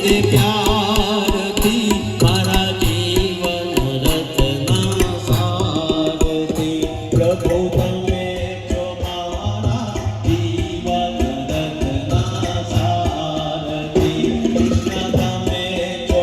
ते प्यार थी जीवन रचना सार थी प्रभु तमे जो मारा जीवन रचना सार थी कृष्ण तमे जो